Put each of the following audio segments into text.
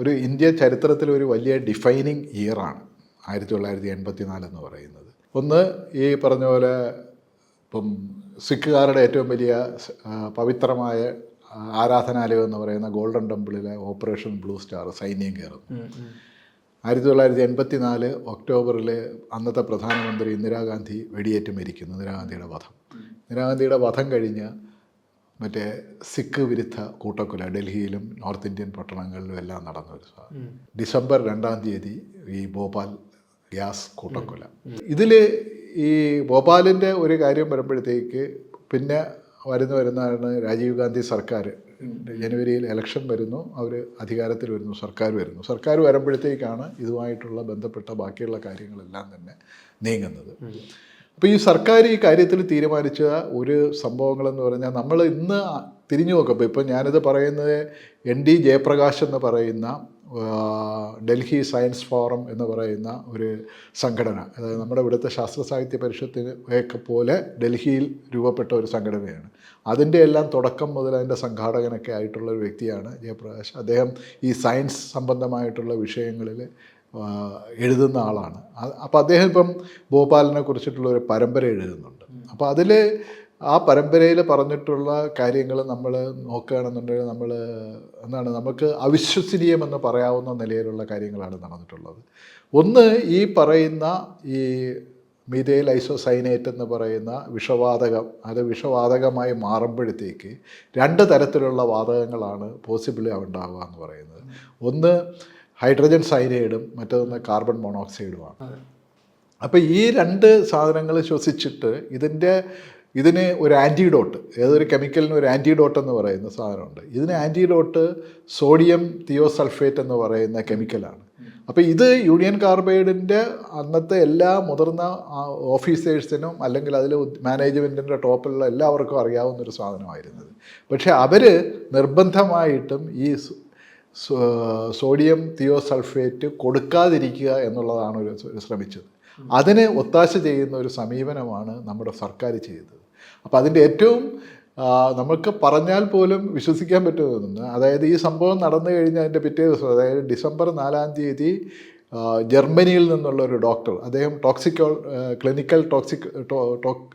ഒരു ഇന്ത്യ ചരിത്രത്തിലെ ഒരു വലിയ ഡിഫൈനിങ് ഇയറാണ് ആയിരത്തി തൊള്ളായിരത്തി എൺപത്തി നാല് എന്ന് പറയുന്നത്. ഒന്ന് ഈ പറഞ്ഞ പോലെ ഇപ്പം സിഖുകാരുടെ ഏറ്റവും വലിയ പവിത്രമായ ആരാധനാലയം എന്ന് പറയുന്ന ഗോൾഡൻ ടെമ്പിളിലെ ഓപ്പറേഷൻ ബ്ലൂ സ്റ്റാർ സൈന്യം കയറുന്നു. ആയിരത്തി തൊള്ളായിരത്തി എൺപത്തി നാല് ഒക്ടോബറിൽ അന്നത്തെ പ്രധാനമന്ത്രി ഇന്ദിരാഗാന്ധി വെടിയേറ്റ് മരിക്കുന്നു ഇന്ദിരാഗാന്ധിയുടെ വധം. ഇന്ദിരാഗാന്ധിയുടെ വധം കഴിഞ്ഞ് മറ്റേ സിഖ് വിരുദ്ധ കൂട്ടക്കൊല ഡൽഹിയിലും നോർത്ത് ഇന്ത്യൻ പട്ടണങ്ങളിലും എല്ലാം നടന്ന ഒരു ഡിസംബർ രണ്ടാം തീയതി ഈ ഭോപ്പാൽ ഗ്യാസ് കൂട്ടക്കൊല. ഇതിൽ ഈ ഭോപ്പാലിന്റെ ഒരു കാര്യം വരുമ്പോഴത്തേക്ക് പിന്നെ വരുന്ന വരുന്നതാണ് രാജീവ് ഗാന്ധി സർക്കാർ. ജനുവരിയിൽ ഇലക്ഷൻ വരുന്നു അവർ അധികാരത്തിൽ വരുന്നു സർക്കാർ വരുന്നു. സർക്കാർ വരുമ്പോഴത്തേക്കാണ് ഇതുമായിട്ടുള്ള ബന്ധപ്പെട്ട ബാക്കിയുള്ള കാര്യങ്ങളെല്ലാം തന്നെ നീങ്ങുന്നത്. അപ്പോൾ ഈ സർക്കാർ ഈ കാര്യത്തിൽ തീരുമാനിച്ച ഒരു സംഭവങ്ങളെന്ന് പറഞ്ഞാൽ നമ്മൾ ഇന്ന് തിരിഞ്ഞു നോക്കുമ്പോൾ ഇപ്പം ഞാനിത് പറയുന്നത് എൻ ഡി ജയപ്രകാശ് എന്ന് പറയുന്ന ഡൽഹി സയൻസ് ഫോറം എന്ന് പറയുന്ന ഒരു സംഘടന അതായത് നമ്മുടെ ഇവിടുത്തെ ശാസ്ത്ര സാഹിത്യ പരിഷത്തിന് ഒക്കെ പോലെ ഡൽഹിയിൽ രൂപപ്പെട്ട ഒരു സംഘടനയാണ്. അതിന്റെ എല്ലാം തുടക്കം മുതൽ അതിന്റെ സംഘാടകനൊക്കെ ആയിട്ടുള്ള ഒരു വ്യക്തിയാണ് ജയപ്രകാശ്. അദ്ദേഹം ഈ സയൻസ് സംബന്ധമായിട്ടുള്ള വിഷയങ്ങളിൽ എഴുതുന്ന ആളാണ്. അപ്പോൾ അദ്ദേഹം ഇപ്പം ഭോപ്പാലിനെ കുറിച്ചിട്ടുള്ള ഒരു പരമ്പര എഴുതുന്നുണ്ട്. അപ്പോൾ അതിൽ ആ പരമ്പരയിൽ പറഞ്ഞിട്ടുള്ള കാര്യങ്ങൾ നമ്മൾ നോക്കുകയാണെന്നുണ്ടെങ്കിൽ നമ്മൾ എന്താണ് നമുക്ക് അവിശ്വസനീയമെന്ന് പറയാവുന്ന നിലയിലുള്ള കാര്യങ്ങളാണ് നടന്നിട്ടുള്ളത്. ഒന്ന് ഈ പറയുന്ന ഈ മീതയിൽ ഐസോസൈനേറ്റ് എന്ന് പറയുന്ന വിഷവാതകം അത് വിഷവാതകമായി മാറുമ്പോഴത്തേക്ക് രണ്ട് തരത്തിലുള്ള വാതകങ്ങളാണ് പോസിബിളി ഉണ്ടാവുക എന്ന് പറയുന്നത്. ഒന്ന് ഹൈഡ്രജൻ സൈനൈഡും മറ്റൊന്ന് കാർബൺ മോണോക്സൈഡുമാണ്. അപ്പോൾ ഈ രണ്ട് സാധനങ്ങൾ ശ്വസിച്ചിട്ട് ഇതിന്റെ ഇതിന് ഒരു ആന്റിഡോട്ട് ഏതൊരു കെമിക്കലിന് ഒരു ആന്റിഡോട്ട് എന്ന് പറയുന്ന സാധനമുണ്ട്. ഇതിന് ആന്റിഡോട്ട് സോഡിയം തിയോസൾഫേറ്റ് എന്ന് പറയുന്ന കെമിക്കലാണ്. അപ്പോൾ ഇത് യൂണിയൻ കാർബൈഡിന്റെ അന്നത്തെ എല്ലാ മുതിർന്ന ഓഫീസേഴ്സിനും അല്ലെങ്കിൽ അതിൽ മാനേജ്മെന്റിന്റെ ടോപ്പിലുള്ള എല്ലാവർക്കും അറിയാവുന്നൊരു സാധനമായിരുന്നത്. പക്ഷേ അവർ നിർബന്ധമായിട്ടും ഈ സോഡിയം തിയോസൾഫേറ്റ് കൊടുക്കാതിരിക്കുക എന്നുള്ളതാണ് ഒരു ശ്രമിച്ചത്. അതിനെ ഒത്താശ ചെയ്യുന്ന ഒരു സമീപനമാണ് നമ്മുടെ സർക്കാർ ചെയ്തത്. അപ്പോൾ അതിന്റെ ഏറ്റവും നമുക്ക് പറഞ്ഞാൽ പോലും വിശ്വസിക്കാൻ പറ്റുമെന്ന് അതായത് ഈ സംഭവം നടന്നു കഴിഞ്ഞാൽ അതിന്റെ പിറ്റേ ദിവസം അതായത് ഡിസംബർ നാലാം തീയതി ജർമ്മനിയിൽ നിന്നുള്ള ഒരു ഡോക്ടർ അദ്ദേഹം ടോക്സിക്കോ ക്ലിനിക്കൽ ടോക്സിക്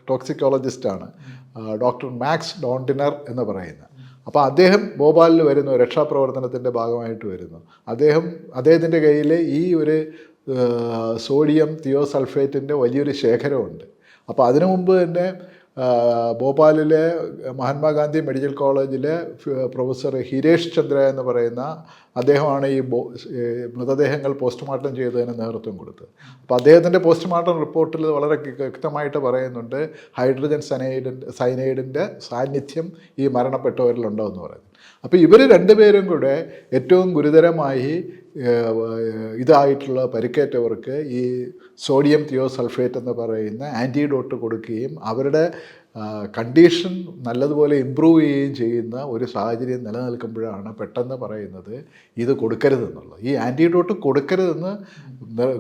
ടോക്സിക്കോളജിസ്റ്റാണ് ഡോക്ടർ മാക്സ് ഡോണ്ടിനർ എന്ന് പറയുന്ന. അപ്പോൾ അദ്ദേഹം ഭോപ്പാലിൽ വരുന്നു രക്ഷാപ്രവർത്തനത്തിന്റെ ഭാഗമായിട്ട് വരുന്നു. അദ്ദേഹം അദ്ദേഹത്തിന്റെ കയ്യിൽ ഈ ഒരു സോഡിയം തിയോസൾഫേറ്റിന്റെ വലിയൊരു ശേഖരമുണ്ട്. അപ്പോൾ അതിനു മുമ്പ് തന്നെ ഭോപ്പാലിലെ മഹാത്മാഗാന്ധി മെഡിക്കൽ കോളേജിലെ പ്രൊഫസർ ഹിരേഷ് ചന്ദ്ര എന്ന് പറയുന്ന അദ്ദേഹമാണ് ഈ മൃതദേഹങ്ങൾ പോസ്റ്റ്മോർട്ടം ചെയ്തതിന് നേതൃത്വം കൊടുത്തത്. അപ്പോൾ അദ്ദേഹത്തിന്റെ പോസ്റ്റ്മോർട്ടം റിപ്പോർട്ടിൽ വളരെ വ്യക്തമായിട്ട് പറയുന്നുണ്ട് ഹൈഡ്രജൻ സനൈഡിന്റെ സൈനൈഡിന്റെ സാന്നിധ്യം ഈ മരണപ്പെട്ടവരിലുണ്ടോ എന്ന് പറയുന്നത്. അപ്പോൾ ഇവർ രണ്ടുപേരും കൂടെ ഏറ്റവും ഗുരുതരമായി ഇതായിട്ടുള്ള പരിക്കേറ്റവർക്ക് ഈ സോഡിയം തിയോസൾഫേറ്റ് എന്ന് പറയുന്ന ആന്റിഡോട്ട് കൊടുക്കുകയും അവരുടെ കണ്ടീഷൻ നല്ലതുപോലെ ഇമ്പ്രൂവ് ചെയ്യുകയും ചെയ്യുന്ന ഒരു സാഹചര്യം നിലനിൽക്കുമ്പോഴാണ് പെട്ടെന്ന് പറയുന്നത് ഇത് കൊടുക്കരുതെന്നുള്ളത്. ഈ ആന്റിഡോട്ട് കൊടുക്കരുതെന്ന്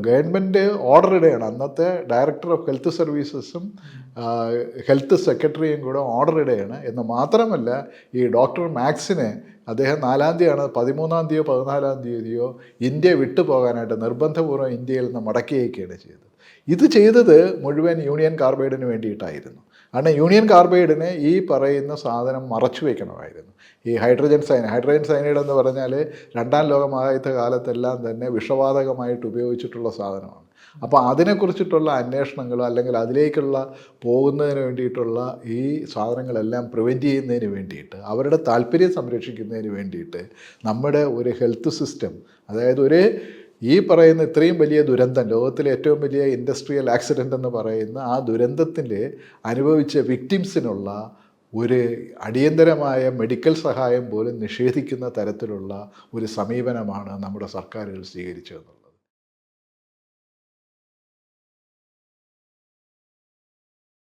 ഗവൺമെന്റ് ഓർഡർ ഇടുകയാണ്. അന്നത്തെ ഡയറക്ടർ ഓഫ് ഹെൽത്ത് സർവീസസും ഹെൽത്ത് സെക്രട്ടറിയും കൂടെ ഓർഡർ ഇടുകയാണ്. എന്ന് മാത്രമല്ല ഈ ഡോക്ടർ മാക്സിനെ അദ്ദേഹം നാലാം തീയതിയാണ് പതിമൂന്നാം തീയതിയോ പതിനാലാം തീയതിയോ ഇന്ത്യ വിട്ടുപോകാനായിട്ട് നിർബന്ധപൂർവം ഇന്ത്യയിൽ നിന്ന് മടക്കി അയക്കുകയാണ് ചെയ്തത്. ഇത് ചെയ്തത് മുഴുവൻ യൂണിയൻ കാർബൈഡിന് വേണ്ടിയിട്ടായിരുന്നു. കാരണം യൂണിയൻ കാർബൈഡിന് ഈ പറയുന്ന സാധനം മറച്ചു വയ്ക്കണമായിരുന്നു ഈ ഹൈഡ്രജൻ സൈൻ ഹൈഡ്രജൻ സൈനൈഡ് എന്ന് പറഞ്ഞാൽ രണ്ടാം ലോകമായത്തെ കാലത്തെല്ലാം തന്നെ വിഷവാതകമായിട്ട് ഉപയോഗിച്ചിട്ടുള്ള സാധനമാണ്. അപ്പോൾ അതിനെക്കുറിച്ചിട്ടുള്ള അന്വേഷണങ്ങൾ അല്ലെങ്കിൽ അതിലേക്കുള്ള പോകുന്നതിന് വേണ്ടിയിട്ടുള്ള ഈ സാധനങ്ങളെല്ലാം പ്രിവെന്റ് ചെയ്യുന്നതിന് വേണ്ടിയിട്ട് അവരുടെ താല്പര്യം സംരക്ഷിക്കുന്നതിന് വേണ്ടിയിട്ട് നമ്മുടെ ഒരു ഹെൽത്ത് സിസ്റ്റം അതായത് ഒരു ഈ പറയുന്ന ഇത്രയും വലിയ ദുരന്തം ലോകത്തിലെ ഏറ്റവും വലിയ ഇൻഡസ്ട്രിയൽ ആക്സിഡന്റ് എന്ന് പറയുന്ന ആ ദുരന്തത്തിൽ അനുഭവിച്ച വിക്ടിംസിനുള്ള ഒരു അടിയന്തരമായ മെഡിക്കൽ സഹായം പോലും നിഷേധിക്കുന്ന തരത്തിലുള്ള ഒരു സമീപനമാണ് നമ്മുടെ സർക്കാരുകൾ സ്വീകരിച്ചതെന്നുള്ളത്.